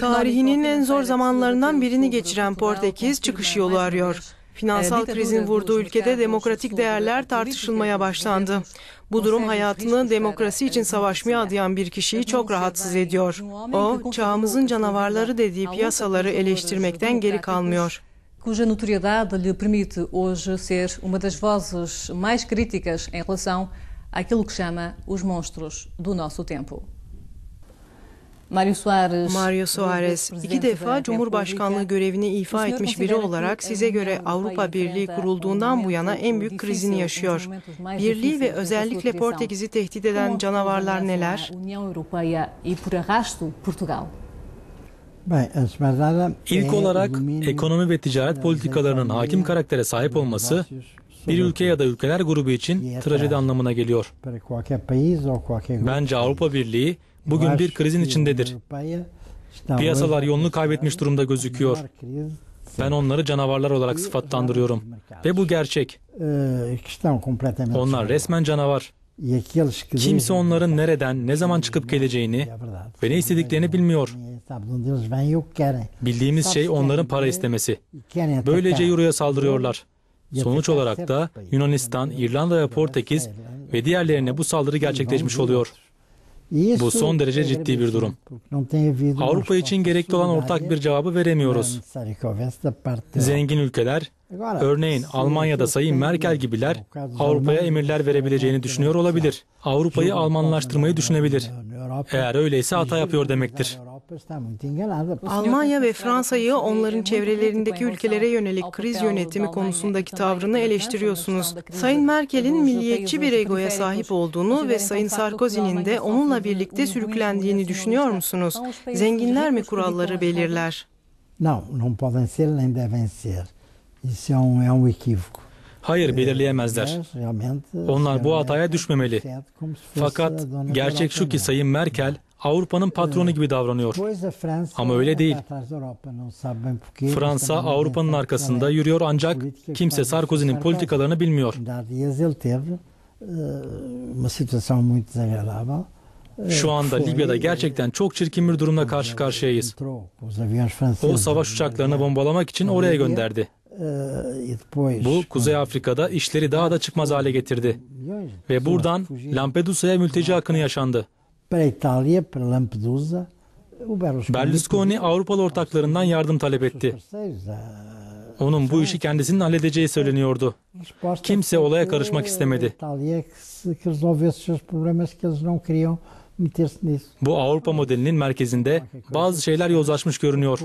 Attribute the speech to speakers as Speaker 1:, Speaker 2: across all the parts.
Speaker 1: Tarihinin en zor zamanlarından birini geçiren Portekiz çıkış yolu arıyor. Finansal krizin vurduğu ülkede demokratik değerler tartışılmaya başlandı. Bu durum hayatını demokrasi için savaşmaya adayan bir kişiyi çok rahatsız ediyor. O, çağımızın canavarları dediği piyasaları eleştirmekten geri kalmıyor.
Speaker 2: cuja notoriedade lhe permite hoje ser uma das vozes mais críticas em relação àquilo que chama os monstros do nosso tempo. Mario Soares,
Speaker 1: Mario Soares iki defa Cumhurbaşkanlığı görevini ifa etmiş biri olarak size göre Avrupa Birliği kurulduğundan bu yana en büyük krizini yaşıyor. Birliği ve özellikle Portekiz'i tehdit eden canavarlar neler?
Speaker 2: E.
Speaker 3: İlk olarak ekonomi ve ticaret politikalarının hakim karaktere sahip olması bir ülke ya da ülkeler grubu için trajedi anlamına geliyor. Bence Avrupa Birliği bugün bir krizin içindedir. Piyasalar yolunu kaybetmiş durumda gözüküyor. Ben onları canavarlar olarak sıfatlandırıyorum. Ve bu gerçek. Onlar resmen canavar. Kimse onların nereden, ne zaman çıkıp geleceğini ve ne istediklerini bilmiyor. Bildiğimiz şey onların para istemesi. Böylece Euro'ya saldırıyorlar. Sonuç olarak da Yunanistan, İrlanda ve Portekiz ve diğerlerine bu saldırı gerçekleşmiş oluyor. Bu son derece ciddi bir durum. Avrupa için gerekli olan ortak bir cevabı veremiyoruz. Zengin ülkeler, örneğin Almanya'da Sayın Merkel gibiler Avrupa'ya emirler verebileceğini düşünüyor olabilir. Avrupa'yı Almanlaştırmayı düşünebilir. Eğer öyleyse hata yapıyor demektir.
Speaker 1: Almanya ve Fransa'yı onların çevrelerindeki ülkelere yönelik kriz yönetimi konusundaki tavrını eleştiriyorsunuz. Sayın Merkel'in milliyetçi bir egoya sahip olduğunu ve Sayın Sarkozy'nin de onunla birlikte sürüklendiğini düşünüyor musunuz? Zenginler mi kuralları belirler?
Speaker 4: Não, não podem ser nem devem ser. Isso é um, é um equívoco.
Speaker 3: Hayır belirleyemezler. Onlar bu hataya düşmemeli. Fakat gerçek şu ki Sayın Merkel Avrupa'nın patronu gibi davranıyor. Ama öyle değil. Fransa Avrupa'nın arkasında yürüyor ancak kimse Sarkozy'nin politikalarını bilmiyor. Şu anda Libya'da gerçekten çok çirkin bir durumla karşı karşıyayız. O savaş uçaklarını bombalamak için oraya gönderdi. Bu Kuzey Afrika'da işleri daha da çıkmaz hale getirdi. Ve buradan Lampedusa'ya mülteci akını yaşandı. Berlusconi Avrupalı ortaklarından yardım talep etti. Onun bu işi kendisinin halledeceği söyleniyordu. Kimse olaya karışmak istemedi. Bu Avrupa modelinin merkezinde bazı şeyler yozlaşmış görünüyor.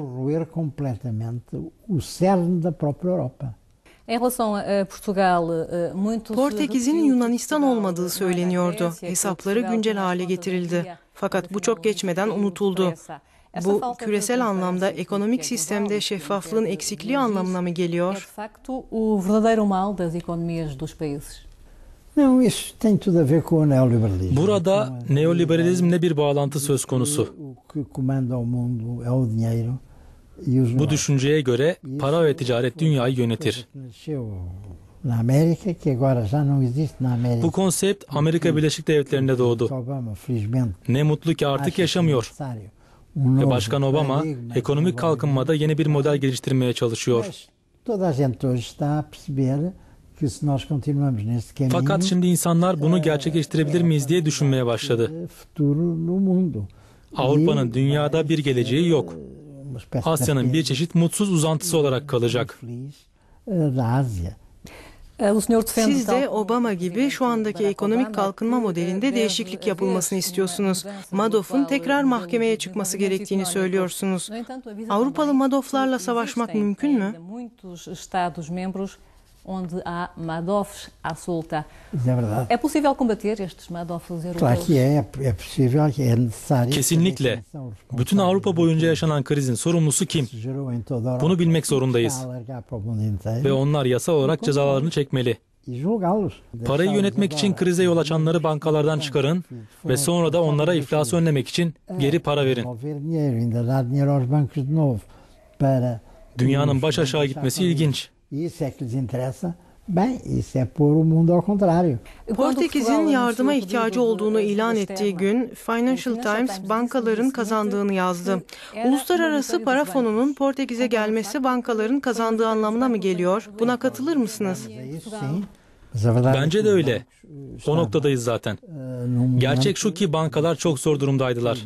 Speaker 1: Portekiz'in Yunanistan olmadığı söyleniyordu. Hesapları güncel hale getirildi. Fakat bu çok geçmeden unutuldu. Bu küresel anlamda ekonomik sistemde şeffaflığın eksikliği anlamına mı geliyor?
Speaker 3: Burada neoliberalizmle bir bağlantı söz konusu. Bu düşünceye göre para ve ticaret dünyayı yönetir. Bu konsept Amerika Birleşik Devletleri'nde doğdu. Ne mutlu ki artık yaşamıyor. Ve Başkan Obama ekonomik kalkınmada yeni bir model geliştirmeye çalışıyor. Fakat şimdi insanlar bunu gerçekleştirebilir miyiz diye düşünmeye başladı. Avrupa'nın dünyada bir geleceği yok. Asya'nın bir çeşit mutsuz uzantısı olarak kalacak.
Speaker 1: Siz de Obama gibi şu andaki ekonomik kalkınma modelinde değişiklik yapılmasını istiyorsunuz. Madoff'un tekrar mahkemeye çıkması gerektiğini söylüyorsunuz. Avrupalı Madoff'larla savaşmak mümkün mü?
Speaker 2: Onde há Madoffs à solta. É possível combater estes Madoffs europeus?
Speaker 3: Kesinlikle. Bütün Avrupa boyunca yaşanan krizin sorumlusu kim? Bunu bilmek zorundayız. Ve onlar yasal olarak cezalarını çekmeli. Parayı yönetmek için krize yol açanları bankalardan çıkarın ve sonra da onlara iflası önlemek için geri para verin. Dünyanın baş aşağı gitmesi ilginç.
Speaker 4: Bem, isso é pôr o mundo ao contrário.
Speaker 1: Portekiz'in yardıma ihtiyacı olduğunu ilan ettiği gün Financial Times bankaların kazandığını yazdı. Uluslararası Para Fonu'nun Portekiz'e gelmesi bankaların kazandığı anlamına mı geliyor? Buna katılır mısınız?
Speaker 4: Sim.
Speaker 3: Bence de öyle. O noktadayız zaten.
Speaker 4: num
Speaker 3: Gerçek şu ki bankalar çok zor durumdaydılar.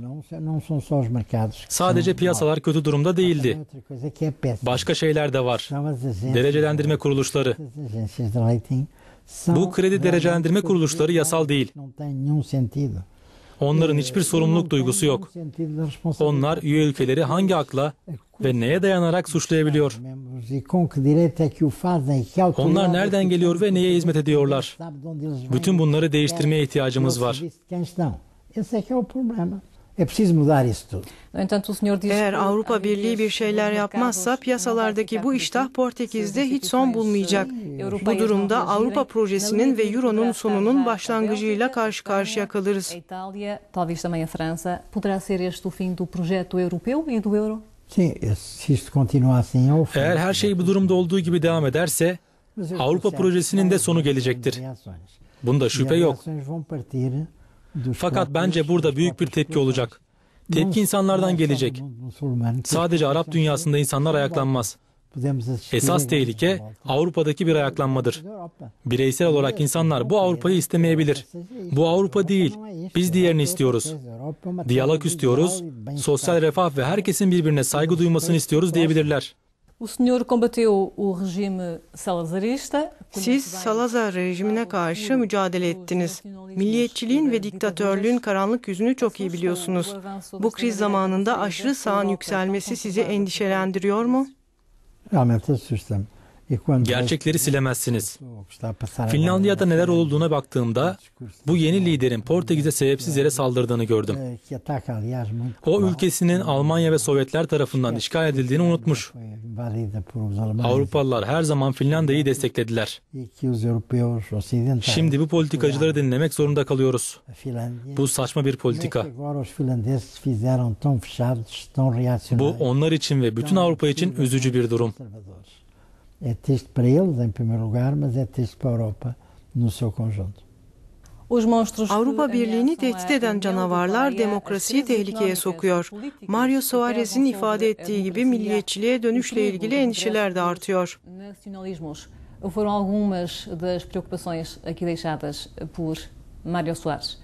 Speaker 3: Sadece piyasalar kötü durumda değildi. Başka şeyler de var. Derecelendirme kuruluşları. Bu kredi derecelendirme kuruluşları yasal değil. Onların hiçbir sorumluluk duygusu yok. Onlar üye ülkeleri hangi akla ve neye dayanarak suçlayabiliyor? Onlar nereden geliyor ve neye hizmet ediyorlar? Bütün bunları değiştirmeye ihtiyacımız var.
Speaker 4: Esse é que é o problema. É preciso mudar isso tudo.
Speaker 2: No entanto, o senhor diz
Speaker 1: Eğer Avrupa Birliği bir şeyler yapmazsa piyasalardaki bu iştah Portekiz'de hiç son bulmayacak. Bu durumda Avrupa projesinin ve Euro'nun sonunun başlangıcıyla karşı karşıya kalırız.
Speaker 2: Europeu e.
Speaker 3: Eğer her şey bu durumda olduğu gibi devam ederse Avrupa projesinin de sonu gelecektir. Bunda
Speaker 4: E
Speaker 3: şüphe yok. Fakat bence burada büyük bir tepki olacak. Tepki insanlardan gelecek. Sadece Arap dünyasında insanlar ayaklanmaz. Esas tehlike Avrupa'daki bir ayaklanmadır. Bireysel olarak insanlar bu Avrupa'yı istemeyebilir. Bu Avrupa değil. Biz diğerini istiyoruz. Diyalog istiyoruz. Sosyal refah ve herkesin birbirine saygı duymasını istiyoruz diyebilirler.
Speaker 1: Siz Salazar rejimine karşı mücadele ettiniz. Milliyetçiliğin ve diktatörlüğün karanlık yüzünü çok iyi biliyorsunuz. Bu kriz zamanında aşırı sağın yükselmesi sizi endişelendiriyor mu?
Speaker 3: Gerçekleri silemezsiniz. Finlandiya'da neler olduğuna baktığımda bu yeni liderin Portekiz'e sebepsiz yere saldırdığını gördüm. O ülkesinin Almanya ve Sovyetler tarafından işgal edildiğini unutmuş. Avrupalılar her zaman Finlandiya'yı desteklediler. Şimdi bu politikacıları dinlemek zorunda kalıyoruz. Bu saçma bir politika. Bu onlar için ve bütün Avrupa için üzücü bir durum.
Speaker 4: É triste para eles, em primeiro lugar, mas é triste para a Europa no seu conjunto.
Speaker 1: Avrupa Birliği'ni tehdit eden canavarlar demokrasiyi tehlikeye sokuyor. Mario Soares'in ifade ettiği gibi milliyetçiliğe dönüşle ilgili endişeler de artıyor.
Speaker 2: foram algumas das preocupações aqui deixadas por Mário Soares.